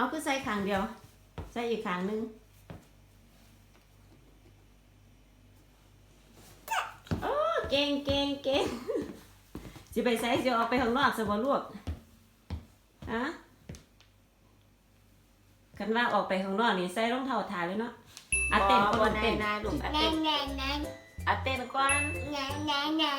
เอาคือใส่ขางเดียว ใส่อีกขางหนึงโอ้เก่งเก่งเก่งสิไปใส่สิออกไปข้างนอกสบ่ลูกฮะคันว่าออกไปข้างนอกนี่ใส่รองเท้าถ่ายเลยเนาะอะเต้นบ่ก่บ่อนนาเต้ยนนายลูกอะนาเต้ยนนายนายอะเต้นก่อนนายนายนา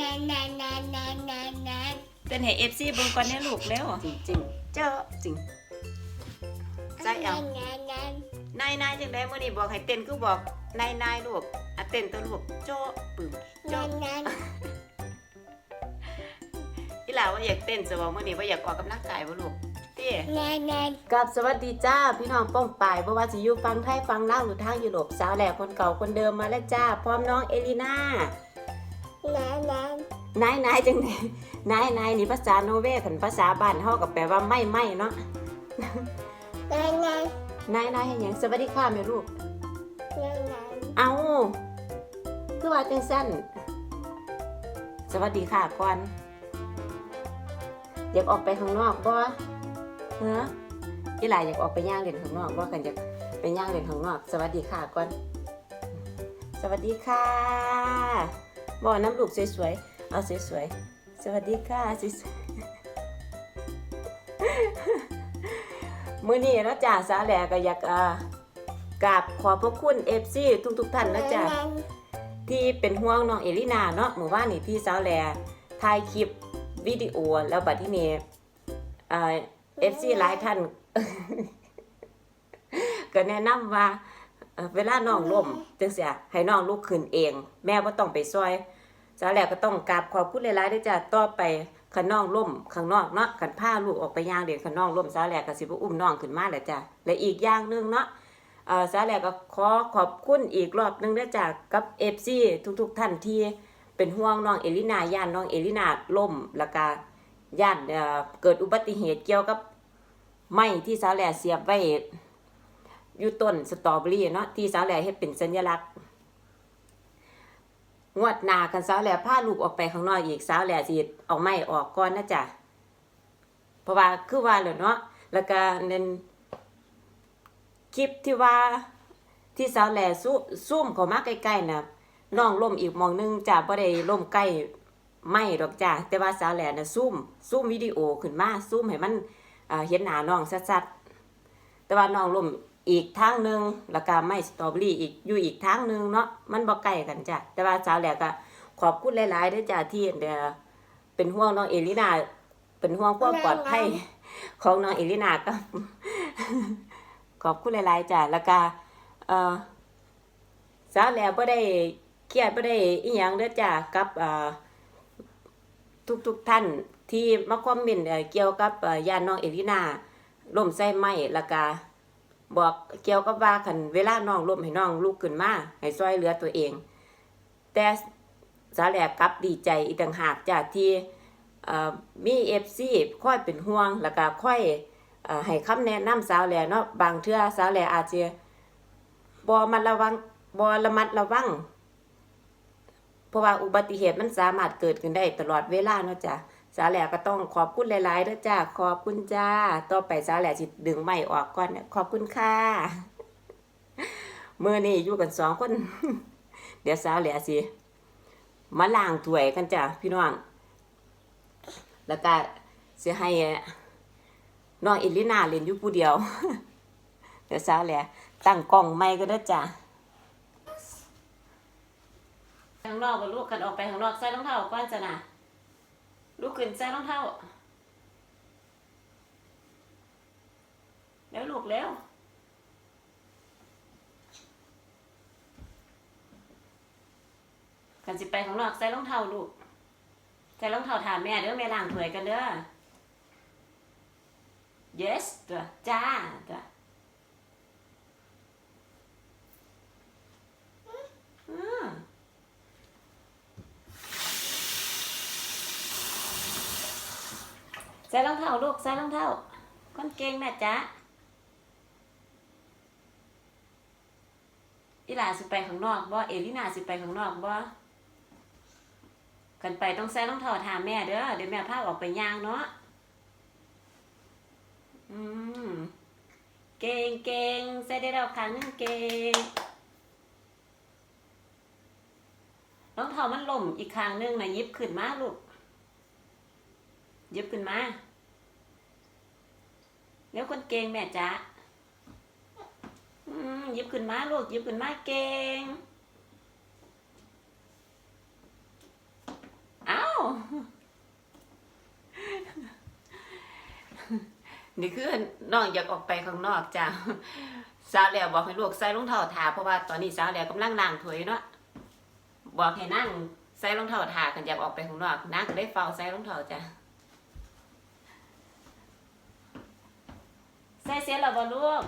นายนายนายนายนายนายเต้นให้ FC เบิ่งก่อนเนี่ยลูกแล้วจริงจริงๆเจ้าจริงใจเอานายนายนายนายจังไดมื้อนี้บอกให้เต้นคือบอกนายนายลูกอะเต้นตัวลูกโจ้ปึ้มโจ้นายนายอีหลาว่าอยากเต้นจะบอกมื้อนี้ว่าอยากออกกำลังกายบ่ลูกเต้นายนายกับสวัสดีจ้าพี่น้องป้องปายบ่ว่าสิอยู่ฟังไทยฟังลาวหรือทางยุโรปสาวแหล่คนเก่าคนเดิมมาแล้วจ้า พร้อมน้องเอลิน่า นายนายนายนายจังไดนายนายนี่ภาษาโนเวคันภาษาบ้านเฮาก็แปลว่าไม่ไม่เนาะนายนายนายนายให้หยังสวัสดีค่ะแม่ลูกนายนายเอาคือว่าจังสั้นสวัสดีค่ะก่อนอยากออกไปข้างนอกบ่เฮ้ออีหลายอยากออกไปย่างเล่นข้างนอกบ่กันอยากไปย่างเล่นข้างนอก สวัสดีค่ะก่อน สวัสดีค่ะ บ่น้ำลูกสวยๆ เอาสวยๆ สวัสดีค่ะสวยๆมื้อนี้เนาะจ้าสาแหลก็อยากอ่ากราบขอบพระคุณ FC ทุกๆท่านนะจ้าที่เป็นห่วงน้องเอลินาเนาะหมู่บ้านนี่พี่สาวแลถ่ายคลิปวิดีโอแล้วบัดที่นี่เอ่อฟซีหลายท่าน ก็แนะนำว่า เอ่อเวลาน้องล้มจังเสียให้น้องลุกขึ้นเอง แม่บ่ต้องไปซอยสาวแลก็ต้องกราบขอบคุณหลายๆด้วยจ้ะต่อไปคันน้องล้มข้างนอกเนาะคันพาลูกออกไปย่างเด็กคันน้องล้มสาวแลก็สิบ่อุ้มน้องขึ้นมาแหละจ้ะและอีกอย่างหนึงเนาะเอ่อสาแหลกก็ขอขอบคุณอีกรอบหนึงด้วยจากกับเอฟซีทุกๆท่านที่เป็นห่วงน้องเอลินาย่านน้องเอลินาล่มแล้วก็ย่านเอ่อเกิดอุบัติเหตุเกี่ยวกับไม้ที่สาแหลเสียบไว้ อยู่ต้นสตรอเบอรี่เนาะที่สาแหลเฮ็ดเป็นสัญลักษณ์งวดหน้ากันสาวแหล่พาลูกออกไปข้างนอกอีกสาวแหล่สิเอาไม้ออกก่อนนะจ๊ะเพราะว่าคือว่าแล้วเนาะแล้วก็เน้นคลิปที่ว่าที่สาวแหล่ซุซุ่มเขามาใกล้ๆน่ะน้องล่มอีกมองหนึงจ้ะบ่ได้ล่มใกล้ไม่ดอกจ้ะแต่ว่าสาวแหล่น่ะซุ่มซุ่มวิดีโอขึ้นมาซุ่มให้มันเห็นหน้าน้องชัดๆแต่ว่าน้องล่ม อีกทางหนึงแล้วก็ไม่สตรอเบอรี่อีกอยู่อีกทางหนึงเนาะมันบ่ใกล้กันจ้ะแต่ว่าสาวแหล่ก็ขอบคุณหลายๆด้วยจ้ะที่เอ่อเป็นห่วงน้องเอลินาเป็นห่วงความปลอดภัยของน้องเอลินาก็ ขอบคุณหลายๆจ้ะแล้วก็เอ่อสาวแหล้วบ่ได้เครียดบ่ได้อีหยังเด้อจ้ะกับเอ่อทุกๆท่านที่มาคอมเมนต์เอ่อเกี่ยวกับเอ่อยานน้องเอลินาล่มใส่ไม้แล้วก็ บอกเกี่ยวกับว่าคันเวลาน้องล้มให้น้องลุกขึ้นมาให้ช่วยเหลือตัวเอง แต่สาแหลกกับดีใจอีกต่างหากจ้ะที่เอ่อมีค่อยเป็นห่วงแล้วก็ค่อยอให้คำแนะนำสาวแหล่เนาะบางเทื่อสาวแหล่อาจจะบ่มันระวังบ่ระมัดระวังเพราะว่าอุบัติเหตุมันสามารถเกิดขึ้นได้ตลอดเวลาเนาะจ้ะ สาวแหล่ก็ต้องขอบคุณหลายๆเด้อจ้าขอบคุณจ้าต่อไปสาวแหล่สิดึงไม้ออกก่อนขอบคุณค่ะมื้อนี้อยู่กันสองคน เดี๋ยวสาวแหล่สิมาล้างถ้วยกันจ้ะพี่น้องแล้วก็สิให้น้องอิลินาเล่นอยู่ผู้เดียว เดี๋ยวสาวแหละตั้งกล้องไม่ก็ได้จ้ะข้างนอกกับลูกกันออกไปข้างนอกใส่รองเท้าก่อนจ้ะนะ ลูกขึ้นใส่รองเท้าแล้วลูกแล้วกันสิไปข้างนอกใส่รองเท้าลูกใส่รองเท้าถามแม่เด้อแม่ล้างถ้วยกันเด้อ yes ตัวจ้าตัวอืมใส่รองเท้าลูกใส่รองเท้าคนเก่งแม่จ๊ะอีหลาสิไปข้างนอกบ่เอลินาสิไปข้างนอกบ่กันไปต้องใส่รองเท้าถามแม่เด้อเดี๋ยวแม่พาออกไปย่างเนาะอืมเก่งเก่งใส่ได้แล้วครั้งนึงเก่งรองเท้ามันล่มอีกครั้งนึงนะยิบขึ้นมาลูกยิบขึ้นมา เดี๋ยวคนเก่งแม่จ๊ะยิบขึ้นมาลูกยิบขึ้นมาเก่งเอ้านี่คือน้องอยากออกไปข้างนอกจ้ะสาวแล้วบอกให้ลูกใส่รองเท้าถาเพราะว่าตอนนี้สาวแล้วกำลังล้างถ้วยเนาะบอกให้นั่งใส่รองเท้าถากันอยากออกไปข้างนอกนั่งได้เฝ้าใส่รองเท้าจ้ะ ใส่เสร็จแล้วบ่ลูก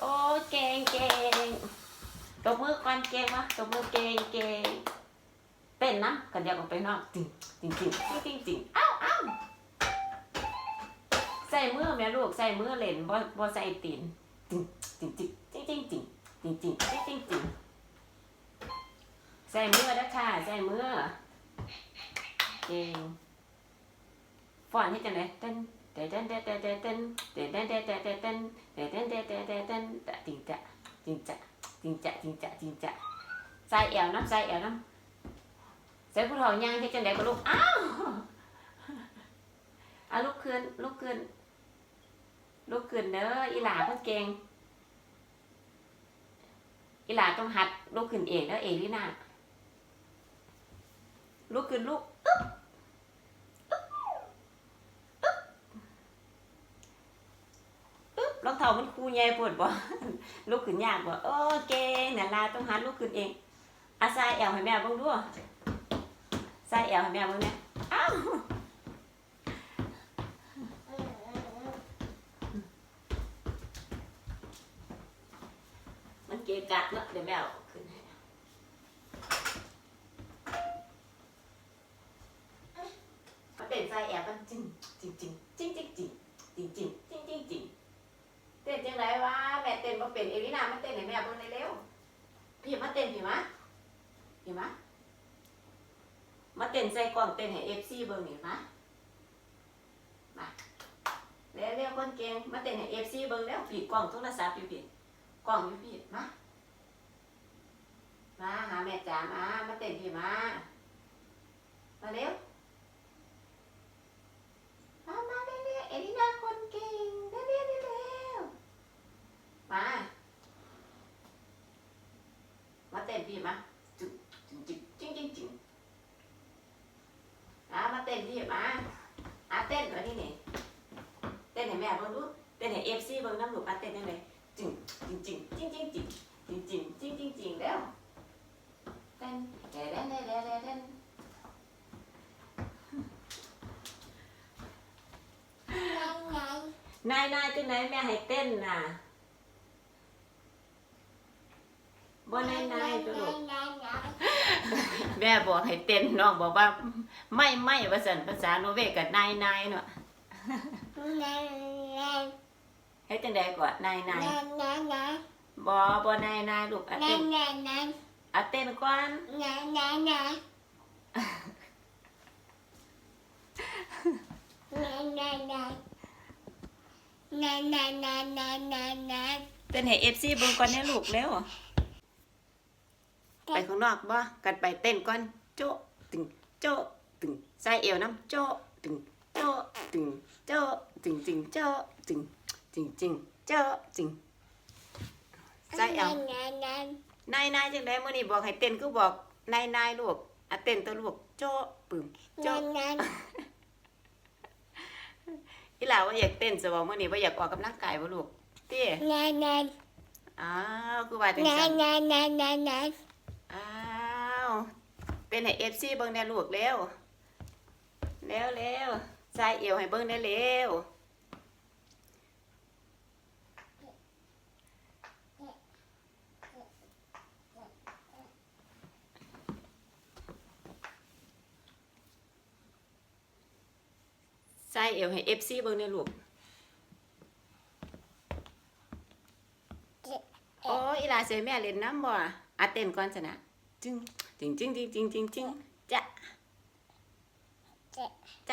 โอ้เก่งเก่งตบมือก่อนเก่งวะตบมือเก่งเก่งเต้นนะกันอยากออกไปนอกจริงจริงจริงจริงจริงอ้าวอ้าวใส่มือแม่ลูกใส่มือเล่นบ่บ่ใส่ตีนจริงจริงจริงจริงจริงจริงจริงจริงจริงจริงใส่มือนะค่ะใส่มือเก่งฟอนให้จังเลยเต้น เต้นเต้นเต้นเต้นเต้นเต้นเต้นเต้นเต้นเต้นเต้นเต้นเต้นเต้นเต้นเต้นเต้นเต้นจริงจะจริงจะจริงจะจริงจะจริงจะใส่แอวน้ำใส่แอวน้ำใส่ผู้เฒ่าย่างที่จังไดก็ลุกอ้าวอะลุกขึ้นลุกขึ้นลุกขึ้นเด้ออีหลาเพิ่นเก่งอีหลาต้องหัดลุกขึ้นเองเด้อเอลิน่นาลุกขึ้นลุก เท่ามันครูใหญ่ปวดบ่ลูกขึ้นยากบ่โอเคเนี่ลาต้องหัาลูกขึ้นเองอาใส่แอลให้แม่บ้างด้วยใส่แอลให้แม่บ้างเนี่ยอ้าวมันเกะกะเนาะเดี๋ยวแม่เอาขึ้นให้มันเป็นใส่แอลกันจริงจริงจริงจริงจริงจริงจริง จังไรวะแม่เต้นมาเป็นเอลินามาเต้นให้แม่เบิ่งเร็วพี่มาเต้นพี่มะพี่มะมาเต้นใส่กล่องเต้นให้เอฟซีเบิ่งนี่มามาเร็วเร็วคนเก่งมาเต้นให้เอฟซีเบิ่งแล้วปีกล่องโทรศัพท์อยู่ปีกล่องอยู่ปีมามาหาแม่จ๋ามามาเต้นพี่มามาเร็ว มามาเร็วเร็วเอลินาคนเก่งเร็วเร็วเร็วเร็วมา มาเต้น พี่มาจุ๊บจุ๊บจุ๊บจริงจริงจริงอะมาเต้นที่มาอะเต้นมาที่นี่เต้นให้แม่เบิ่งดูเต้นให้เอฟซีเบิ่งน้ำหนูอะเต้นได้ไหมจริงจริงจริงจริงจริงจริงจริงจริงจริงจริงจริงแล้วเต้นเต้นเต้นเต้นเต้นเต้นไงไงนายนายจังไหนแม่ให้เต้นน่ะ บ่นายนายตัวลูกไงไงแม่บอกให้เต้นน้องบอกว่า ไม่ไม่ว่าสันภาษาโนเวกกับนายนายเนาะไงไงให้จังใดก่อนนายนายไงไงไงบ่บ่นายนายลูกอะไงเต้นไงไงอะเต้นก่อนไงไงไงไงไงไงไงไงไงไงไงไงเต้นให้เอฟซีเบิ่งก่อนเนี่ยลูกเร็ว ไปข้างนอกบ่กันไปเต้นก่อนโจะตึงโจะตึงใส่เอวน้ำโจะตึงโจะตึงโจะตึงตึงโจะตึงตึงตึงโจะตึงใส่เอวไงไงนายนายจังไดมื้อนี้บอกให้เต้นคือบอกนายนายลูกอะเต้นตัวลูกโจะปึ้มไงโจะไงอีหลาว่าอยากเต้นซะบ่มื้อนี้บ่อยากออกกำลังกายบ่ลูกติไงไงอ้าวคือว่าจังไงซั่นไงไงไงไงอ้าว เป็นให้ FC เบิ่งได้ลูกเร็วเร็วเร็วใส่เอวให้เบิ่งได้เร็วใส่เอวให้ FC เบิ่งได้ลูกโอ้อีลาเสยแม่เล่นน้ำบ่อะอะเต้นก่อนซะนะจึง จึงจึงจึงจึงจึงจึงจ้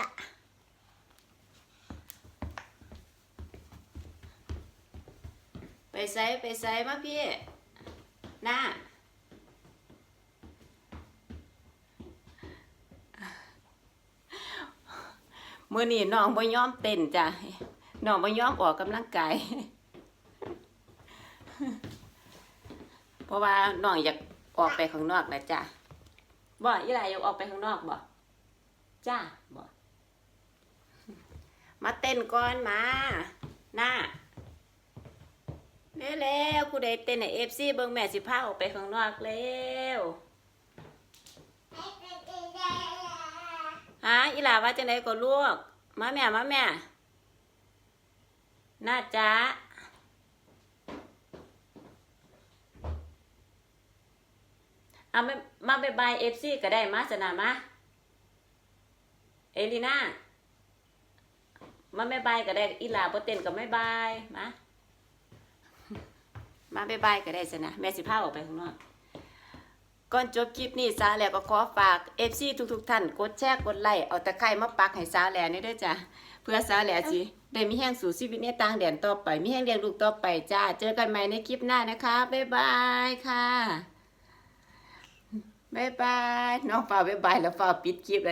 ะไปใส่ไปใส่มาพี่หน้ามื่อนี้น้องบ่ยอมเต้นจ้ะน้องบ่ยอมออกกำลังกายเพราะว่าน้องอยากออกไปข้างนอกนะจ้ะ บ่ยี่ไรอยากออกไปข้างนอกบ่จ้าบ่มาเต้นก่อนมาหน้าเร็วๆกูได้เต้นในเอฟซีเบิ่งแม่สิพาออกไปข้างนอกเร็วฮะอีหลาว่าจังไดก็ลูกมาแม่มาแม่หน่าจ้า เอามามาบายบายเอฟซีก็ได้มาสนามาเอลีน่ามาบายบายก็ได้อีลาบ่เต้นก็ไม่บายมามาบายบายก็ได้สนะแม่สิพาออกไปข้างนอกก่อนจบคลิปนี้สาวแหลก็ขอฝากเอฟซีทุกๆท่านกดแชร์กดไลค์เอาตะไคร้มาปักให้สาวแหลนี่ด้วยจ้ะเพื่อสาวแหลสิได้มีแห้งสู่ชีวิตในต่างแดนต่อไปมีแห้งเลี้ยงลูกต่อไปจ้าเจอกันใหม่ในคลิปหน้านะคะบ๊ายบายค่ะ บายบาย น้องฟ้าบายบายแล้วฟ้าปิดคลิปเลย